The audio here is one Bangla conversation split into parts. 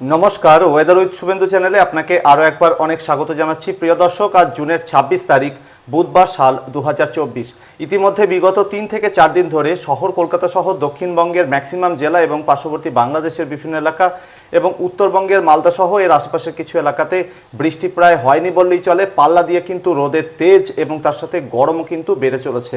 নমস্কার ওয়েদার উইথ শুভেন্দু চ্যানেলে আপনাকে আরও একবার অনেক স্বাগত জানাচ্ছি। প্রিয় দর্শক, আজ জুনের ছাব্বিশ তারিখ, বুধবার সাল দু হাজার চব্বিশ। ইতিমধ্যে বিগত তিন থেকে চার দিন ধরে শহর কলকাতা সহ দক্ষিণবঙ্গের ম্যাক্সিমাম জেলা এবং পার্শ্ববর্তী বাংলাদেশের বিভিন্ন এলাকা এবং উত্তরবঙ্গের মালদা সহ এর আশেপাশের কিছু এলাকাতে বৃষ্টি প্রায় হয়নি বললেই চলে। পাল্লা দিয়ে কিন্তু রোদের তেজ এবং তার সাথে গরমও কিন্তু বেড়ে চলেছে।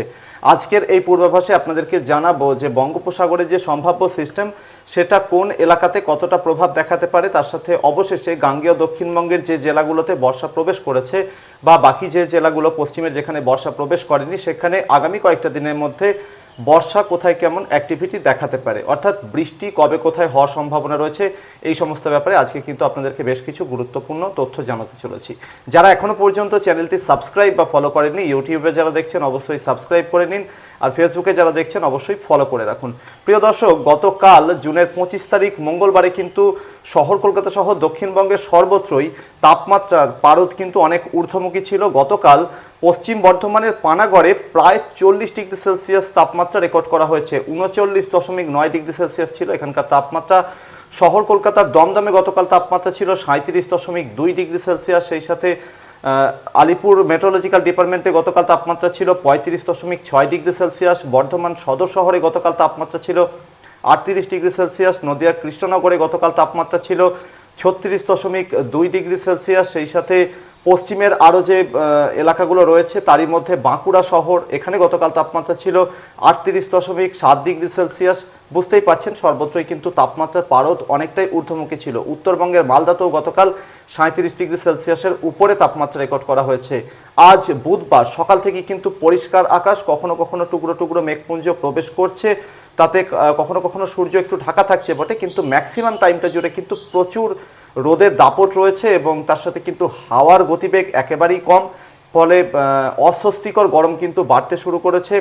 আজকের এই পূর্বাভাসে আপনাদেরকে জানাব যে বঙ্গোপসাগরে যে সম্ভাব্য সিস্টেম, সেটা কোন এলাকাতে কতটা প্রভাব দেখাতে পারে, তার সাথে অবশেষে গাঙ্গেয় দক্ষিণবঙ্গের যে জেলাগুলোতে বর্ষা প্রবেশ করেছে বা বাকি যে জেলাগুলো, পশ্চিমের যেখানে বর্ষা প্রবেশ করেনি, সেখানে আগামী কয়েকটা দিনের মধ্যে বর্ষা কোথায় কেমন অ্যাক্টিভিটি দেখাতে পারে? অর্থাৎ বৃষ্টি কবে কোথায় হওয়ার সম্ভাবনা রয়েছে, এই সমস্ত ব্যাপারে আজকে কিন্তু আপনাদেরকে বেশ কিছু গুরুত্বপূর্ণ তথ্য জানাতে চলেছি। যারা এখনও পর্যন্ত চ্যানেলটি সাবস্ক্রাইব বা ফলো করেননি, ইউটিউবে যারা দেখছেন অবশ্যই সাবস্ক্রাইব করে নিন, আর ফেসবুকে যারা দেখছেন অবশ্যই ফলো করে রাখুন। প্রিয় দর্শক, গতকাল জুনের পঁচিশ তারিখ মঙ্গলবারে কিন্তু শহর কলকাতা সহ দক্ষিণবঙ্গের সর্বত্রই তাপমাত্রার পারদ কিন্তু অনেক ঊর্ধ্বমুখী ছিল। গতকাল পশ্চিম বর্ধমানের পানাগড়ে প্রায় চল্লিশ ডিগ্রি সেলসিয়াস তাপমাত্রা রেকর্ড করা হয়েছে। উনচল্লিশ দশমিক নয় ডিগ্রি সেলসিয়াস ছিল এখানকার তাপমাত্রা। শহর কলকাতার দমদমে গতকাল তাপমাত্রা ছিল সাঁত্রিশ দশমিক দুই ডিগ্রি সেলসিয়াস। সেই সাথে আলিপুর মেট্রোলজিক্যাল ডিপার্টমেন্টে গতকাল তাপমাত্রা ছিল পঁয়ত্রিশ দশমিক ছয় ডিগ্রি সেলসিয়াস। বর্ধমান সদর শহরে গতকাল তাপমাত্রা ছিল আটত্রিশ ডিগ্রি সেলসিয়াস। নদিয়া কৃষ্ণনগরে গতকাল তাপমাত্রা ছিল ছত্রিশ দশমিক দুই ডিগ্রি সেলসিয়াস। সেই সাথে পশ্চিমের আরও যে এলাকাগুলো রয়েছে, তারই মধ্যে বাঁকুড়া শহর, এখানে গতকাল তাপমাত্রা ছিল আটত্রিশ দশমিক সাত ডিগ্রি সেলসিয়াস। বুঝতেই পারছেন, সর্বত্রই কিন্তু তাপমাত্রার পারদ অনেকটাই ঊর্ধ্বমুখী ছিল। উত্তরবঙ্গের মালদাতেও গতকাল সাঁত্রিশ ডিগ্রি সেলসিয়াসের উপরে তাপমাত্রা রেকর্ড করা হয়েছে। আজ বুধবার সকাল থেকে কিন্তু পরিষ্কার আকাশ, কখনো কখনো টুকরো টুকরো মেঘপুঞ্জ প্রবেশ করছে। তাতে কখনো কখনো সূর্য একটু ঢাকা থাকছে বটে, কিন্তু ম্যাক্সিমাম টাইমটা জুড়ে কিন্তু প্রচুর রোদের দাপট রয়েছে এবং তার সাথে কিন্তু হাওয়ার গতিবেগ একেবারেই কম, ফলে অস্বস্তিকর গরম কিন্তু বাড়তে শুরু করেছে।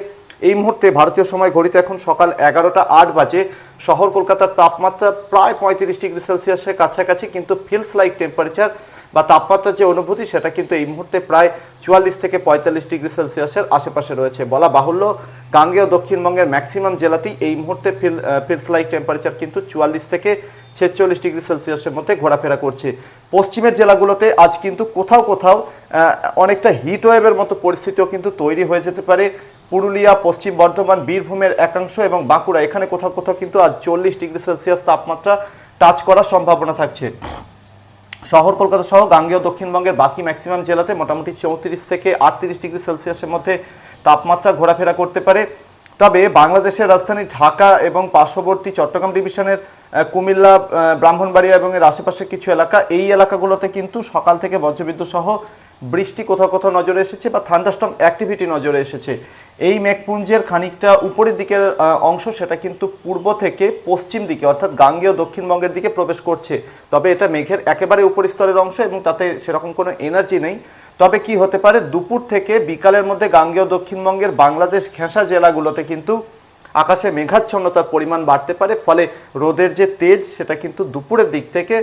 এই মুহূর্তে ভারতীয় সময় ঘড়িতে এখন সকাল এগারোটা আট বাজে। শহর কলকাতার তাপমাত্রা প্রায় পঁয়ত্রিশ ডিগ্রি সেলসিয়াসের কাছাকাছি, কিন্তু ফিলস লাইক টেম্পারেচার বা তাপমাত্রার যে অনুভূতি, সেটা কিন্তু এই মুহূর্তে প্রায় চুয়াল্লিশ থেকে পঁয়তাল্লিশ ডিগ্রি সেলসিয়াসের আশেপাশে রয়েছে। বলা বাহুল্য, গাঙ্গেয় দক্ষিণবঙ্গের ম্যাক্সিমাম জেলাতেই এই মুহূর্তে ফিল ফিলস লাইক টেম্পারেচার কিন্তু চুয়াল্লিশ থেকে ছেচল্লিশ ডিগ্রি সেলসিয়াসের মধ্যে ঘোরাফেরা করছে। পশ্চিমের জেলাগুলোতে আজ কিন্তু কোথাও কোথাও অনেকটা হিট ওয়েভের মতো পরিস্থিতিও কিন্তু তৈরি হয়ে যেতে পারে। পুরুলিয়া, পশ্চিম বর্ধমান, বীরভূমের একাংশ এবং বাঁকুড়া, এখানে কোথাও কোথাও কিন্তু আজ চল্লিশ ডিগ্রি সেলসিয়াস তাপমাত্রা টাচ করার সম্ভাবনা থাকছে। শহর কলকাতা সহ গাঙ্গেয় দক্ষিণবঙ্গের বাকি ম্যাক্সিমাম জেলাতে মোটামুটি চৌত্রিশ থেকে আটত্রিশ ডিগ্রি সেলসিয়াসের মধ্যে তাপমাত্রা ঘোরাফেরা করতে পারে। তবে বাংলাদেশের রাজধানী ঢাকা এবং পার্শ্ববর্তী চট্টগ্রাম ডিভিশনের কুমিল্লা ব্রাহ্মণবাড়িয়া এবং এর আশেপাশের কিছু এলাকা, এই এলাকাগুলোতে কিন্তু সকাল থেকে বজ্রবিদ্যুৎ সহ বৃষ্টি কোথাও কোথাও নজরে এসেছে বা থান্ডাস্টম অ্যাক্টিভিটি নজরে এসেছে। এই মেঘপুঞ্জের খানিকটা উপরের দিকের অংশ সেটা কিন্তু পূর্ব থেকে পশ্চিম দিকে, অর্থাৎ গাঙ্গেয় দক্ষিণবঙ্গের দিকে প্রবেশ করছে। তবে এটা মেঘের একেবারে উপর স্তরের অংশ এবং তাতে সেরকম কোনো এনার্জি নেই। তবে কি হতে পারে? দুপুর থেকে বিকালের মধ্যে গাঙ্গেয় দক্ষিণবঙ্গের বাংলাদেশ ঘেঁষা জেলাগুলোতে কিন্তু আকাশে মেঘাচ্ছন্নতার পরিমাণ বাড়তে পারে, ফলে রোদের যে তেজ সেটা কিন্তু দুপুরের দিক থেকে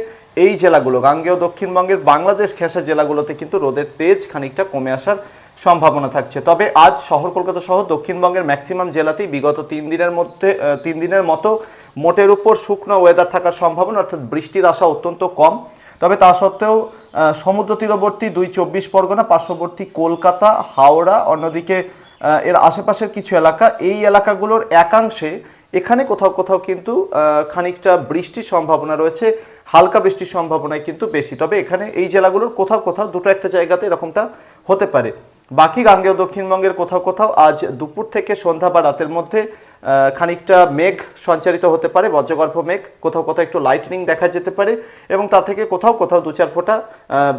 এই জেলাগুলো, গাঙ্গেয় দক্ষিণবঙ্গের বাংলাদেশ ঘেঁষা জেলাগুলোতে কিন্তু রোদের তেজ খানিকটা কমে আসার সম্ভাবনা থাকছে। তবে আজ শহর কলকাতা সহ দক্ষিণবঙ্গের ম্যাক্সিমাম জেলাতেই বিগত তিন দিনের মধ্যে তিন দিনের মতো মোটের উপর শুকনো ওয়েদার থাকার সম্ভাবনা, অর্থাৎ বৃষ্টির আশা অত্যন্ত কম। তবে তা সত্ত্বেও সমুদ্র তীরবর্তী দুই চব্বিশ পরগনা, পার্শ্ববর্তী কলকাতা, হাওড়া, অন্যদিকে এর আশেপাশের কিছু এলাকা, এই এলাকাগুলোর একাংশে এখানে কোথাও কোথাও কিন্তু খানিকটা বৃষ্টির সম্ভাবনা রয়েছে, হালকা বৃষ্টির সম্ভাবনায় কিন্তু বেশি। তবে এখানে এই জেলাগুলোর কোথাও কোথাও দুটো একটা জায়গাতে এরকমটা হতে পারে। বাকি গাঙ্গেয় দক্ষিণবঙ্গের কোথাও কোথাও আজ দুপুর থেকে সন্ধ্যা বা রাতের মধ্যে খানিকটা মেঘ সঞ্চারিত হতে পারে, বজ্রগর্ভ মেঘ। কোথাও কোথাও একটু লাইটনিং দেখা যেতে পারে এবং তা থেকে কোথাও কোথাও দু চার ফোঁটা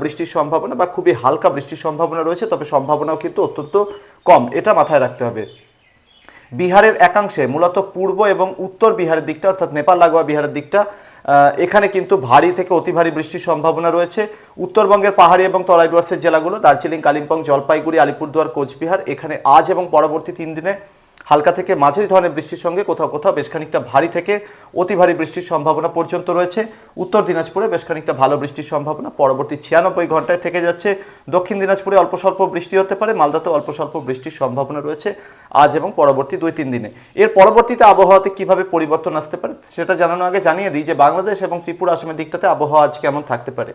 বৃষ্টির সম্ভাবনা বা খুবই হালকা বৃষ্টির সম্ভাবনা রয়েছে, তবে সম্ভাবনাও কিন্তু অত্যন্ত কম, এটা মাথায় রাখতে হবে। বিহারের একাংশে, মূলত পূর্ব এবং উত্তর বিহারের দিকটা, অর্থাৎ নেপাল, লাগোয়া বিহারের দিকটা এখানে কিন্তু ভারী থেকে অতি ভারী বৃষ্টির সম্ভাবনা রয়েছে। উত্তরবঙ্গের পাহাড়ি এবং তরাই ডুয়ার্সের জেলাগুলো, দার্জিলিং, কালিম্পং, জলপাইগুড়ি, আলিপুরদুয়ার, কোচবিহার, এখানে আজ এবং পরবর্তী তিন দিনে হালকা থেকে মাঝারি ধরনের বৃষ্টির সঙ্গে কোথাও কোথাও বেশ খানিকটা ভারী থেকে অতি ভারী বৃষ্টির সম্ভাবনা পর্যন্ত রয়েছে। উত্তর দিনাজপুরে বেশ খানিকটা ভালো বৃষ্টির সম্ভাবনা। পরবর্তী ছিয়ানব্বই ঘন্টায় থেকে যাচ্ছে। দক্ষিণ দিনাজপুরে অল্প স্বল্প বৃষ্টি হতে পারে। মালদাতে অল্প স্বল্প বৃষ্টির সম্ভাবনা রয়েছে আজ এবং পরবর্তী দুই তিন দিনে। এর পরবর্তীতে আবহাওয়াতে কীভাবে পরিবর্তন আসতে পারে সেটা জানানোর আগে জানিয়ে দিই যে বাংলাদেশ এবং ত্রিপুরা আসামের দিকটাতে আবহাওয়া আজ কেমন থাকতে পারে।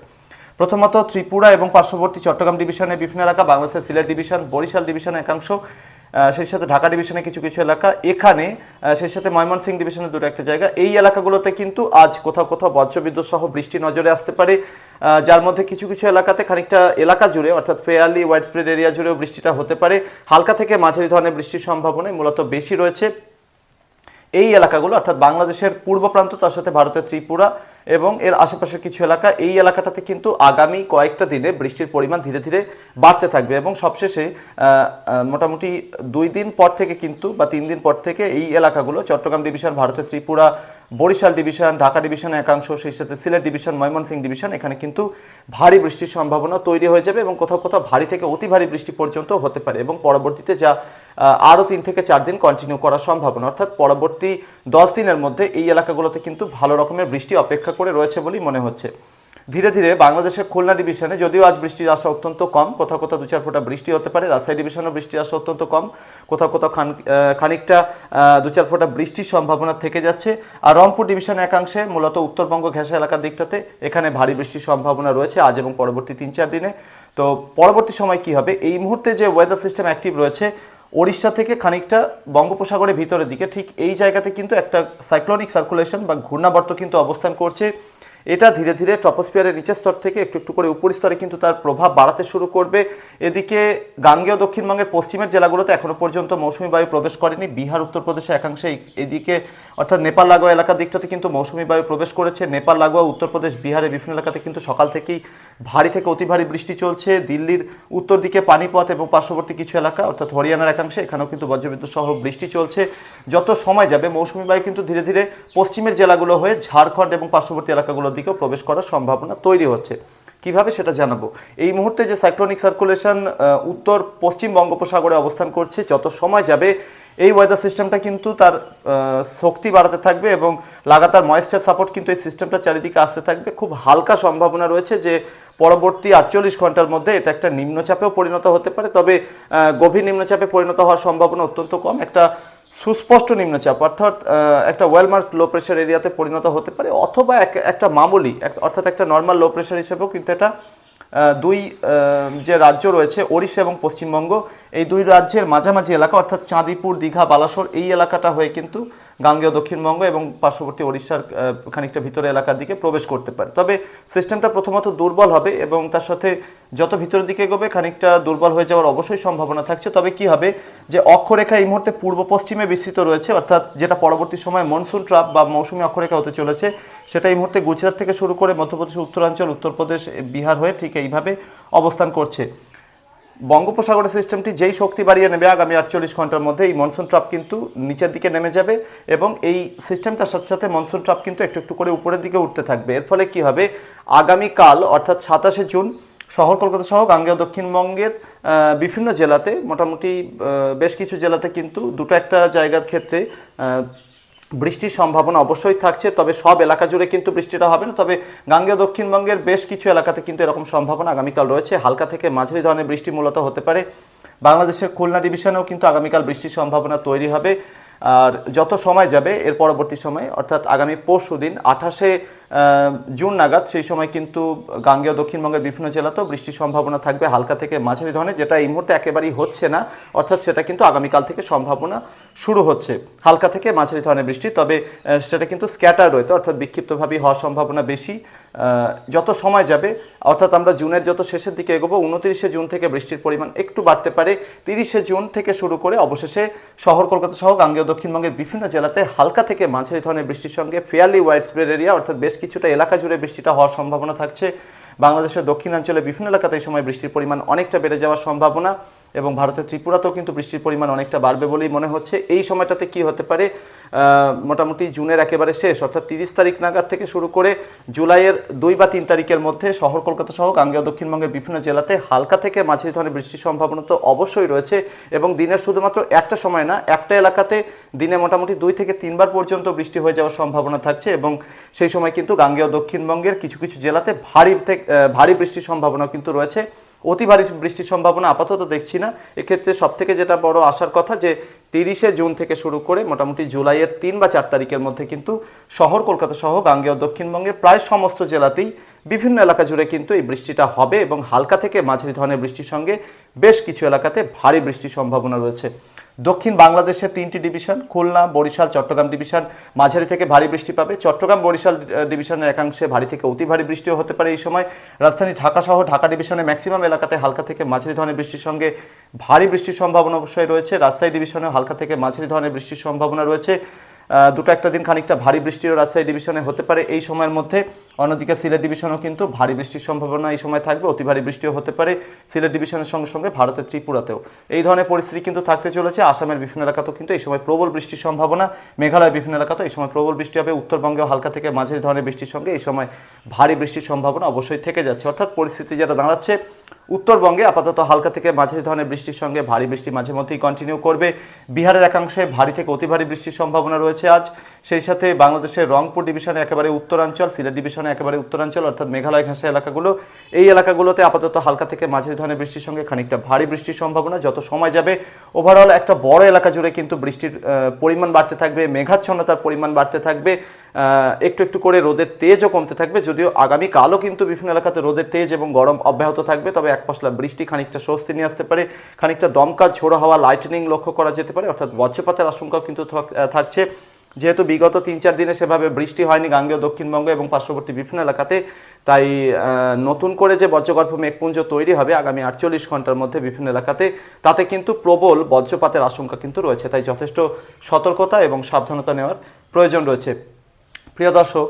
প্রথমত ত্রিপুরা এবং পার্শ্ববর্তী চট্টগ্রাম ডিভিশনের বিভিন্ন এলাকা, বাংলাদেশের সিলেট ডিভিশন, বরিশাল ডিভিশনের একাংশ সেই সাথে ঢাকা ডিভিশনে কিছু কিছু এলাকা। এখানে সেই সাথে ময়মনসিংহ ডিভিশনের দুটো একটা জায়গা। এই এলাকাগুলোতে কিন্তু আজ কোথাও কোথাও বজ্রবিদ্যুৎ সহ বৃষ্টি নজরে আসতে পারে। যার মধ্যে কিছু কিছু এলাকাতে খানিকটা এলাকা জুড়ে, অর্থাৎ ফেয়ারলি ওয়াইড স্প্রেড এরিয়া জুড়েও বৃষ্টিটা হতে পারে। হালকা থেকে মাঝারি ধরনের বৃষ্টির সম্ভাবনাই মূলত বেশি রয়েছে। এই এলাকাগুলো, অর্থাৎ বাংলাদেশের পূর্ব প্রান্ত, তার সাথে ভারতের ত্রিপুরা এবং এর আশেপাশের কিছু এলাকা, এই এলাকাটাতে কিন্তু আগামী কয়েকটা দিনে বৃষ্টির পরিমাণ ধীরে ধীরে বাড়তে থাকবে এবং সবশেষে মোটামুটি দুই দিন পর থেকে কিন্তু বা তিন দিন পর থেকে এই এলাকাগুলো, চট্টগ্রাম ডিভিশন, ভারতের ত্রিপুরা, বরিশাল ডিভিশন, ঢাকা ডিভিশন একাংশ, সেই সাথে সিলেট ডিভিশন, ময়মনসিংহ ডিভিশন, এখানে কিন্তু ভারী বৃষ্টির সম্ভাবনা তৈরি হয়ে যাবে এবং কোথাও কোথাও ভারী থেকে অতি ভারী বৃষ্টি পর্যন্ত হতে পারে এবং পরবর্তীতে যা আরও তিন থেকে চার দিন কন্টিনিউ করার সম্ভাবনা অর্থাৎ পরবর্তী দশ দিনের মধ্যে এই এলাকাগুলোতে কিন্তু ভালো রকমের বৃষ্টি অপেক্ষা করে রয়েছে বলেই মনে হচ্ছে। ধীরে ধীরে বাংলাদেশের খুলনা ডিভিশনে যদিও আজ বৃষ্টির আশা অত্যন্ত কম, কোথাও কোথাও দু চার ফোঁটা বৃষ্টি হতে পারে। রাজশাহী ডিভিশনেও বৃষ্টির আশা অত্যন্ত কম, কোথাও কোথাও খান খানিকটা দু চার ফোঁটা বৃষ্টির সম্ভাবনা থেকে যাচ্ছে। আর রংপুর ডিভিশন একাংশে, মূলত উত্তরবঙ্গ ঘেঁষা এলাকার দিকটাতে এখানে ভারী বৃষ্টির সম্ভাবনা রয়েছে আজ এবং পরবর্তী তিন চার দিনে। তো পরবর্তী সময় কি হবে? এই মুহূর্তে যে ওয়েদার সিস্টেম অ্যাক্টিভ রয়েছে ওড়িশা থেকে খানিকটা বঙ্গোপসাগরের ভিতরের দিকে, ঠিক এই জায়গাতে কিন্তু একটা সাইক্লোনিক সার্কুলেশন বা ঘূর্ণাবর্ত কিন্তু অবস্থান করছে। এটা ধীরে ধীরে ট্রপোস্পিয়ারের নিচের স্তর থেকে একটু একটু করে উপর স্তরে কিন্তু তার প্রভাব বাড়াতে শুরু করবে। এদিকে গাঙ্গেয় দক্ষিণবঙ্গের পশ্চিমের জেলাগুলোতে এখনও পর্যন্ত মৌসুমি বায়ু প্রবেশ করেনি। বিহার উত্তরপ্রদেশে একাংশে এদিকে অর্থাৎ নেপাল লাগোয়া এলাকার দিকটাতে কিন্তু মৌসুমী বায়ু প্রবেশ করেছে। নেপাল লাগোয়া উত্তরপ্রদেশ বিহারের বিভিন্ন এলাকাতে কিন্তু সকাল থেকেই ভারী থেকে অতি ভারী বৃষ্টি চলছে। দিল্লির উত্তর দিকে পানিপথ এবং পার্শ্ববর্তী কিছু এলাকা, অর্থাৎ হরিয়ানার একাংশে, এখানেও কিন্তু বজ্রবিদ্যুৎ সহ বৃষ্টি চলছে। যত সময় যাবে, মৌসুমী বায়ু কিন্তু ধীরে ধীরে পশ্চিমের জেলাগুলো হয়ে ঝাড়খণ্ড এবং পার্শ্ববর্তী এলাকাগুলোর দিকেও প্রবেশ করার সম্ভাবনা তৈরি হচ্ছে। কীভাবে সেটা জানাব? এই মুহূর্তে যে সাইক্লোনিক সার্কুলেশন উত্তর পশ্চিম বঙ্গোপসাগরে অবস্থান করছে, যত সময় যাবে এই ওয়েদার সিস্টেমটা কিন্তু তার শক্তি বাড়াতে থাকবে এবং লাগাতার ময়েশ্চার সাপোর্ট কিন্তু এই সিস্টেমটা চারিদিকে আসতে থাকবে। খুব হালকা সম্ভাবনা রয়েছে যে পরবর্তী আটচল্লিশ ঘণ্টার মধ্যে এটা একটা নিম্নচাপেও পরিণত হতে পারে। তবে গভীর নিম্নচাপে পরিণত হওয়ার সম্ভাবনা অত্যন্ত কম। একটা সুস্পষ্ট নিম্নচাপ, অর্থাৎ একটা ওয়েলমার্ক লো প্রেশার এরিয়াতে পরিণত হতে পারে। অথবা এক- একটা মামুলি অর্থাৎ একটা নর্মাল লো প্রেশার হিসেবেও কিন্তু এটা দুই যে রাজ্য রয়েছে, ওড়িশা এবং পশ্চিমবঙ্গ, এই দুই রাজ্যের মাঝামাঝি এলাকা, অর্থাৎ চাঁদিপুর, দীঘা, বালাসোর, এই এলাকাটা হয়ে কিন্তু গাঙ্গেয় দক্ষিণবঙ্গ এবং পার্শ্ববর্তী ওড়িশার খানিকটা ভিতরে এলাকার দিকে প্রবেশ করতে পারে। তবে সিস্টেমটা প্রথমত দুর্বল হবে এবং তার সাথে যত ভিতরের দিকে এগোবে, খানিকটা দুর্বল হয়ে যাওয়ার অবশ্যই সম্ভাবনা থাকছে। তবে কি হবে যে অক্ষরেখা এই মুহূর্তে পূর্ব পশ্চিমে বিস্তৃত রয়েছে, অর্থাৎ যেটা পরবর্তী সময় মনসুন ট্রাপ বা মৌসুমী অক্ষরেখা হতে চলেছে, সেটা এই মুহূর্তে গুজরাট থেকে শুরু করে মধ্যপ্রদেশ, উত্তরাঞ্চল, উত্তরপ্রদেশ, বিহার হয়ে ঠিক এইভাবে অবস্থান করছে। বঙ্গোপসাগরের সিস্টেমটি যেই শক্তি বাড়িয়ে নেবে আগামী আটচল্লিশ ঘণ্টার মধ্যে, এই মনসুন ট্রাপ কিন্তু নিচের দিকে নেমে যাবে এবং এই সিস্টেমটার সাথে সাথে মনসুন ট্রাপ কিন্তু একটু একটু করে উপরের দিকে উঠতে থাকবে। এর ফলে কি হবে? আগামীকাল, অর্থাৎ সাতাশে জুন শহর কলকাতা সহ গাঙ্গেয় দক্ষিণবঙ্গের বিভিন্ন জেলাতে, মোটামুটি বেশ কিছু জেলাতে কিন্তু দুটো একটা জায়গার ক্ষেত্রে বৃষ্টির সম্ভাবনা অবশ্যই থাকছে, তবে সব এলাকা জুড়ে কিন্তু বৃষ্টিটা হবে না। তবে গাঙ্গেয় দক্ষিণবঙ্গের বেশ কিছু এলাকাতে কিন্তু এরকম সম্ভাবনা আগামীকাল রয়েছে। হালকা থেকে মাঝারি ধরনের বৃষ্টি মূলত হতে পারে। বাংলাদেশের খুলনা ডিভিশনেও কিন্তু আগামীকাল বৃষ্টির সম্ভাবনা তৈরি হবে। আর যত সময় যাবে এর পরবর্তী সময়, অর্থাৎ আগামী পরশু দিন আঠাশে জুন নাগাদ, সেই সময় কিন্তু গাঙ্গেয় দক্ষিণবঙ্গের বিভিন্ন জেলাতেও বৃষ্টির সম্ভাবনা থাকবে হালকা থেকে মাঝারি ধরনের, যেটা এই মুহূর্তে একেবারেই হচ্ছে না, অর্থাৎ সেটা কিন্তু আগামীকাল থেকে সম্ভাবনা শুরু হচ্ছে। হালকা থেকে মাঝারি ধরনের বৃষ্টি, তবে সেটা কিন্তু স্ক্যাটার রয়েছে, অর্থাৎ বিক্ষিপ্তভাবেই হওয়ার সম্ভাবনা বেশি। যত সময় যাবে, অর্থাৎ আমরা জুনের যত শেষের দিকে এগোবো, উনত্রিশে জুন থেকে বৃষ্টির পরিমাণ একটু বাড়তে পারে। তিরিশে জুন থেকে শুরু করে অবশেষে শহর কলকাতা সহ গাঙ্গেয় দক্ষিণবঙ্গের বিভিন্ন জেলাতে হালকা থেকে মাঝারি ধরনের বৃষ্টির সঙ্গে ফেয়ারলি ওয়াইড স্প্রেড এরিয়া অর্থাৎ বেশ কিছুটা এলাকা জুড়ে বৃষ্টিটা হওয়ার সম্ভাবনা থাকছে। বাংলাদেশের দক্ষিণাঞ্চলে বিভিন্ন এলাকাতে এই সময় বৃষ্টির পরিমাণ অনেকটা বেড়ে যাওয়ার সম্ভাবনা। এবং ভারতের ত্রিপুরাতেও কিন্তু বৃষ্টির পরিমাণ অনেকটা বাড়বে বলেই মনে হচ্ছে। এই সময়টাতে কি হতে পারে? মোটামুটি জুনের একেবারে শেষ, অর্থাৎ তিরিশ তারিখ নাগাদ থেকে শুরু করে জুলাইয়ের দুই বা তিন তারিখের মধ্যে শহর কলকাতা সহ গাঙ্গেয় দক্ষিণবঙ্গের বিভিন্ন জেলাতে হালকা থেকে মাঝারি ধরনের বৃষ্টির সম্ভাবনা তো অবশ্যই রয়েছে এবং দিনের শুধুমাত্র একটা সময় না, একটা এলাকাতে দিনে মোটামুটি দুই থেকে তিনবার পর্যন্ত বৃষ্টি হয়ে যাওয়ার সম্ভাবনা থাকছে এবং সেই সময় কিন্তু গাঙ্গেয় দক্ষিণবঙ্গের কিছু কিছু জেলাতে ভারী থেকে ভারী বৃষ্টির সম্ভাবনা কিন্তু রয়েছে। অতি ভারী বৃষ্টির সম্ভাবনা আপাতত দেখছি না। এক্ষেত্রে সব থেকে যেটা বড় আসার কথা যে, তিরিশে জুন থেকে শুরু করে মোটামুটি জুলাইয়ের তিন বা চার তারিখের মধ্যে কিন্তু শহর, কলকাতা সহ গাঙ্গেয় দক্ষিণবঙ্গের প্রায় সমস্ত জেলাতেই বিভিন্ন এলাকা জুড়ে কিন্তু এই বৃষ্টিটা হবে এবং হালকা থেকে মাঝারি ধরনের বৃষ্টির সঙ্গে বেশ কিছু এলাকাতে ভারী বৃষ্টির সম্ভাবনা রয়েছে। দক্ষিণ বাংলাদেশের তিনটি ডিভিশন, খুলনা, বরিশাল, চট্টগ্রাম ডিভিশন মাঝারি থেকে ভারী বৃষ্টি পাবে। চট্টগ্রাম, বরিশাল ডিভিশনের একাংশে ভারী থেকে অতি ভারী বৃষ্টিও হতে পারে এই সময়। রাজধানী ঢাকা সহ ঢাকা ডিভিশনের ম্যাক্সিমাম এলাকাতে হালকা থেকে মাঝারি ধরনের বৃষ্টির সঙ্গে ভারী বৃষ্টির সম্ভাবনা অবশ্যই রয়েছে। রাজশাহী ডিভিশনে হালকা থেকে মাঝারি ধরনের বৃষ্টির সম্ভাবনা রয়েছে। দুটো একটা দিন খানিকটা ভারী বৃষ্টিও রাজশাহী ডিভিশনে হতে পারে। এই সময়ের মধ্যে অন্যদিকে সিলেট ডিভিশনও কিন্তু ভারী বৃষ্টির সম্ভাবনা এই সময় থাকবে। অতি ভারী বৃষ্টিও হতে পারে সিলেট ডিভিশনের সঙ্গে সঙ্গে ভারতের ত্রিপুরাতেও। এই ধরনের পরিস্থিতি কিন্তু থাকতে চলেছে। আসামের বিভিন্ন এলাকাতেও কিন্তু এই সময় প্রবল বৃষ্টির সম্ভাবনা। মেঘালয়ের বিভিন্ন এলাকাতেও এই সময় প্রবল বৃষ্টি হবে। উত্তরবঙ্গেও হালকা থেকে মাঝারি ধরনের বৃষ্টির সঙ্গে এই সময় ভারী বৃষ্টির সম্ভাবনা অবশ্যই থেকে যাচ্ছে। অর্থাৎ পরিস্থিতি যেটা দাঁড়াচ্ছে উত্তরবঙ্গে আপাতত হালকা থেকে মাঝারি ধরনের বৃষ্টির সঙ্গে ভারী বৃষ্টি মাঝে মধ্যেই কন্টিনিউ করবে। বিহারের একাংশে ভারী থেকে অতি ভারী বৃষ্টির সম্ভাবনা রয়েছে আজ। সেই সাথে বাংলাদেশের রংপুর ডিভিশনে একেবারে উত্তরাঞ্চল, সিলেট ডিভিশনে একেবারে উত্তরাঞ্চল, অর্থাৎ মেঘালয় ঘাসা এলাকাগুলো। এই এলাকাগুলোতে আপাতত হালকা থেকে মাঝারি ধরনের বৃষ্টির সঙ্গে খানিকটা ভারী বৃষ্টির সম্ভাবনা যত সময় যাবে ওভারঅল একটা বড় এলাকা জুড়ে কিন্তু বৃষ্টির পরিমাণ বাড়তে থাকবে, মেঘাচ্ছন্নতার পরিমাণ বাড়তে থাকবে। একটু একটু করে রোদের তেজও কমতে থাকবে, যদিও আগামী কালও কিন্তু বিভিন্ন এলাকাতে রোদের তেজ এবং গরম অব্যাহত থাকবে, তবে এক পশলা বৃষ্টি খানিকটা স্বস্তি নিয়ে আসতে পারে, খানিকটা দমকা ঝোড়ো হওয়া লাইটনিং লক্ষ্য করা যেতে পারে, অর্থাৎ বজ্রপাতের আশঙ্কাও কিন্তু থাক- থাকছে। যেহেতু বিগত তিন চার দিনে সেভাবে বৃষ্টি হয়নি গাঙ্গেয় দক্ষিণবঙ্গ এবং পার্শ্ববর্তী বিভিন্ন এলাকাতে, তাই নতুন করে যে বজ্রগর্ভ মেঘপুঞ্জ তৈরি হবে আগামী আটচল্লিশ ঘণ্টার মধ্যে বিভিন্ন এলাকাতে, তাতে কিন্তু প্রবল বজ্রপাতের আশঙ্কা কিন্তু রয়েছে, তাই যথেষ্ট সতর্কতা এবং সাবধানতা নেওয়ার প্রয়োজন রয়েছে। প্রিয় দর্শক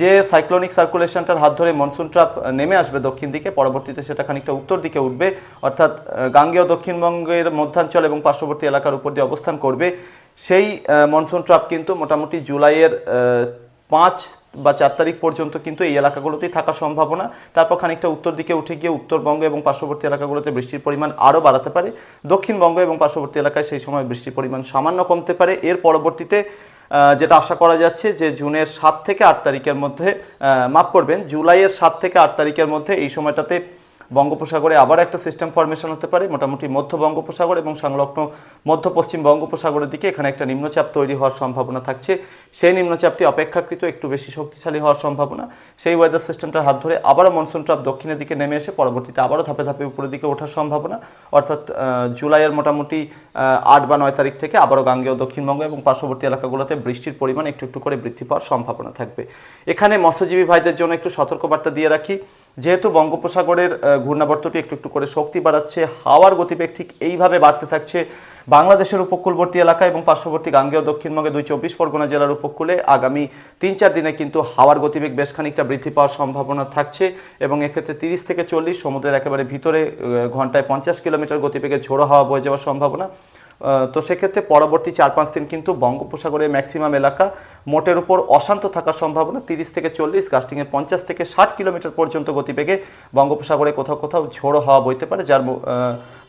যে সাইক্লোনিক সার্কুলেশনটার হাত ধরে মনসুন ট্রাপ নেমে আসবে দক্ষিণ দিকে, পরবর্তীতে সেটা খানিকটা উত্তর দিকে উঠবে, অর্থাৎ গাঙ্গেয় দক্ষিণবঙ্গের মধ্যাঞ্চল এবং পার্শ্ববর্তী এলাকার উপর দিয়ে অবস্থান করবে, সেই মনসুন ট্রাপ কিন্তু মোটামুটি জুলাইয়ের পাঁচ বা চার তারিখ পর্যন্ত কিন্তু এই এলাকাগুলোতেই থাকার সম্ভাবনা। তারপর খানিকটা উত্তর দিকে উঠে গিয়ে উত্তরবঙ্গ এবং পার্শ্ববর্তী এলাকাগুলোতে বৃষ্টির পরিমাণ আরও বাড়াতে পারে। দক্ষিণবঙ্গ এবং পার্শ্ববর্তী এলাকায় সেই সময় বৃষ্টির পরিমাণ সামান্য কমতে পারে। এর পরবর্তীতে যেটা আশা করা যাচ্ছে যে জুনের সাত থেকে আট তারিখের মধ্যে মাফ করবেন, জুলাইয়ের সাত থেকে আট তারিখের মধ্যে এই সময়টাতে বঙ্গোপসাগরে আবার একটা সিস্টেম ফরমেশন হতে পারে, মোটামুটি মধ্য বঙ্গোপসাগর এবং সংলগ্ন মধ্য পশ্চিম বঙ্গোপসাগরের দিকে এখানে একটা নিম্নচাপ তৈরি হওয়ার সম্ভাবনা থাকছে। সেই নিম্নচাপটি অপেক্ষাকৃত একটু বেশি শক্তিশালী হওয়ার সম্ভাবনা। সেই ওয়েদার সিস্টেমটার হাত ধরে আবারও মনসুন ট্রাপ দক্ষিণের দিকে নেমে এসে পরবর্তীতে আবারও ধাপে ধাপে উপরের দিকে ওঠার সম্ভাবনা। অর্থাৎ জুলাইয়ের মোটামুটি আট বা নয় তারিখ থেকে আবারও গাঙ্গেয় দক্ষিণবঙ্গ এবং পার্শ্ববর্তী এলাকাগুলোতে বৃষ্টির পরিমাণ একটু একটু করে বৃদ্ধি পাওয়ার সম্ভাবনা থাকবে। এখানে মৎস্যজীবী ভাইদের জন্য একটু সতর্কবার্তা দিয়ে রাখি। যেহেতু বঙ্গোপসাগরের ঘূর্ণাবর্তটি একটু একটু করে শক্তি বাড়াচ্ছে, হাওয়ার গতিবেগ ঠিক এইভাবে বাড়তে থাকছে বাংলাদেশের উপকূলবর্তী এলাকা এবং পার্শ্ববর্তী গাঙ্গেয় দক্ষিণবঙ্গে দুই চব্বিশ পরগনা জেলার উপকূলে আগামী তিন চার দিনে কিন্তু হাওয়ার গতিবেগ বেশ খানিকটা বৃদ্ধি পাওয়ার সম্ভাবনা থাকছে এবং এক্ষেত্রে তিরিশ থেকে চল্লিশ সমুদ্রের একেবারে ভিতরে ঘন্টায় পঞ্চাশ কিলোমিটার গতিবেগে ঝোড়ো হাওয়া বয়ে যাওয়ার সম্ভাবনা। তো সেক্ষেত্রে পরবর্তী চার পাঁচ দিন কিন্তু বঙ্গোপসাগরের ম্যাক্সিমাম এলাকা মোটের উপর অশান্ত থাকার সম্ভাবনা তিরিশ থেকে চল্লিশ গাস্টিংয়ে পঞ্চাশ থেকে ষাট কিলোমিটার পর্যন্ত গতিবেগে বঙ্গোপসাগরে কোথাও কোথাও ঝোড়ো হওয়া বইতে পারে, যার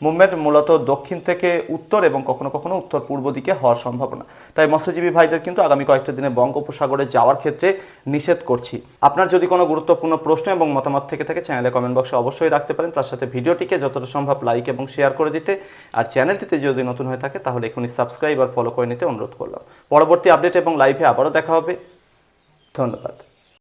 মুভমেন্ট মূলত দক্ষিণ থেকে উত্তর এবং কখনো কখনো উত্তর পূর্ব দিকে হওয়ার সম্ভাবনা। তাই মৎস্যজীবী ভাইদের কিন্তু আগামী কয়েকটা দিনে বঙ্গোপসাগরে যাওয়ার ক্ষেত্রে নিষেধ করছি। আপনার যদি কোনো গুরুত্বপূর্ণ প্রশ্ন এবং মতামত থেকে থাকে চ্যানেলে কমেন্ট বক্সে অবশ্যই রাখতে পারেন। তার সাথে ভিডিওটিকে যতটা সম্ভব লাইক এবং শেয়ার করে দিতে। আর চ্যানেলটিতে যদি নতুন হয়ে থাকে, তাহলে এখনই সাবস্ক্রাইব আর ফলো করে নিতে অনুরোধ করলাম। পরবর্তী আপডেট এবং লাইভে আবারও দেখা হবে। ধন্যবাদ।